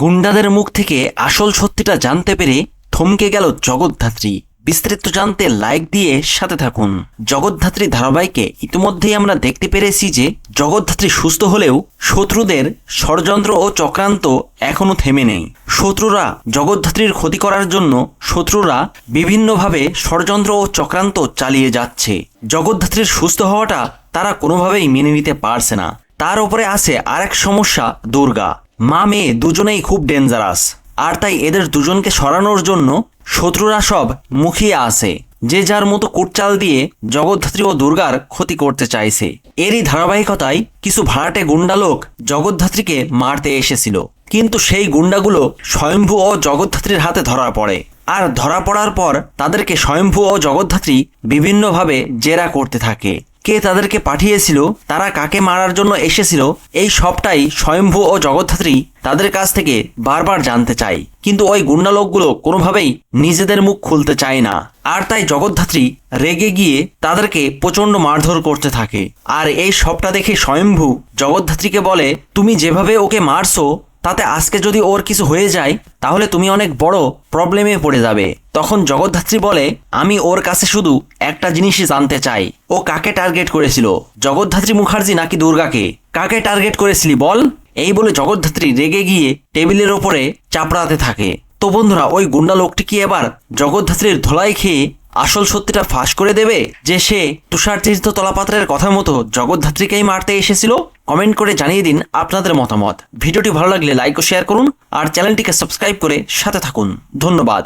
গুন্ডাদের মুখ থেকে আসল সত্যিটা জানতে পেরে থমকে গেল জগৎধাত্রী। বিস্তারিত জানতে লাইক দিয়ে সাথে থাকুন। জগৎধাত্রী ধারাবাহিকে ইতিমধ্যেই আমরা দেখতে পেরেছি যে জগৎধাত্রী সুস্থ হলেও শত্রুদের ষড়যন্ত্র ও চক্রান্ত এখনও থেমে নেই। শত্রুরা জগৎধাত্রীর ক্ষতি করার জন্য শত্রুরা বিভিন্নভাবে ষড়যন্ত্র ও চক্রান্ত চালিয়ে যাচ্ছে। জগৎধাত্রীর সুস্থ হওয়াটা তারা কোনোভাবেই মেনে নিতে পারছে না। তার উপরে আছে আরেক সমস্যা, দুর্গা। মা মেয়ে দুজনেই খুব ডেঞ্জারাস আর তাই এদের দুজনকে সরানোর জন্য শত্রুরা সব মুখিয়ে আছে যে যার মতো কুটচাল দিয়ে জগদ্ধাত্রী ও দুর্গার ক্ষতি করতে চাইছে। এরই ধারাবাহিকতায় কিছু ভাড়াটে গুন্ডা লোক জগদ্ধাত্রীকে মারতে এসেছিল। কিন্তু সেই গুন্ডাগুলো স্বয়ম্ভু ও জগদ্ধাত্রীর হাতে ধরা পড়ে। আর ধরা পড়ার পর তাদেরকে স্বয়ম্ভু ও জগদ্ধাত্রী বিভিন্নভাবে জেরা করতে থাকে। কে তাদেরকে পাঠিয়েছিল, তারা কাকে মারার জন্য এসেছিল, এই সবটাই স্বয়ম্ভু ও জগদ্ধাত্রী তাদের কাছ থেকে বারবার জানতে চায়। কিন্তু ওই গুন্ডা লোকগুলো কোনোভাবেই নিজেদের মুখ খুলতে চায় না। আর তাই জগদ্ধাত্রী রেগে গিয়ে তাদেরকে প্রচণ্ড মারধর করতে থাকে। আর এই সবটা দেখে স্বয়ম্ভু জগদ্ধাত্রীকে বলে, তুমি যেভাবে ওকে মারছো তাতে আজকে যদি ওর কিছু হয়ে যায়, তাহলে তুমি অনেক বড় প্রবলেমে পড়ে যাবে। তখন জগদ্ধাত্রী বলে, আমি ওর কাছে শুধু একটা জিনিসই জানতে চাই। ও কাকে টার্গেট করেছিল? জগদ্ধাত্রী মুখার্জি নাকি দুর্গাকে? কাকে টার্গেট করেছিলি বল? এই বলে জগদ্ধাত্রী রেগে গিয়ে টেবিলের ওপরে চাপড়াতে থাকে। তো বন্ধুরা, ওই গুন্ডা লোকটি কি এবার জগদ্ধাত্রীর ধোলাই খেয়ে আসল সত্যিটা ফাঁস করে দেবে? যে সে তুষারচিত তলাপাত্রের কথা মতো জগদ্ধাত্রীকেই মারতে এসেছিল? কমেন্ট করে জানিয়ে দিন আপনাদের মতামত। ভিডিওটি ভালো লাগলে লাইক ও শেয়ার করুন আর চ্যানেলটিকে সাবস্ক্রাইব করে সাথে থাকুন। ধন্যবাদ।